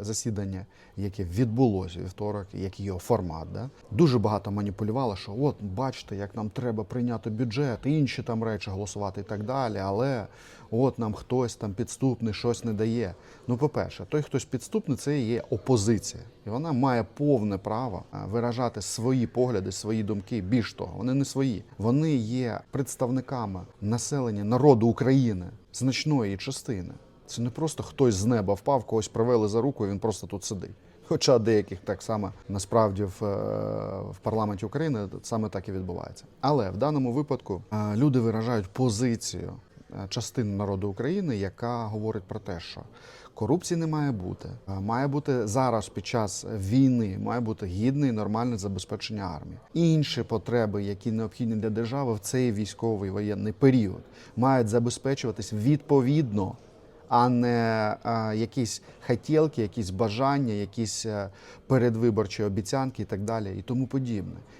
засідання, яке відбулося вівторок, який його формат. Да? Дуже багато маніпулювало, що от бачите, як нам треба прийняти бюджет, інші там речі голосувати і так далі. Але от нам хтось там підступний щось не дає. Ну, по-перше, той, хтось підступний, це є опозиція, і вона має повне право виражати свої погляди, свої думки. Більш того, вони не свої. Вони є представниками населення народу України, значної частини. Це не просто хтось з неба впав, когось привели за руку, і він просто тут сидить. Хоча деяких так само насправді в, е, в парламенті України саме так і відбувається. Але в даному випадку е, люди виражають позицію е, частини народу України, яка говорить про те, що корупції не має бути. Має бути зараз під час війни, має бути гідне і нормальне забезпечення армії. Інші потреби, які необхідні для держави в цей військовий воєнний період, мають забезпечуватись відповідно а не а, якісь хотілки, якісь бажання, якісь е, передвиборчі обіцянки і так далі, і тому подібне.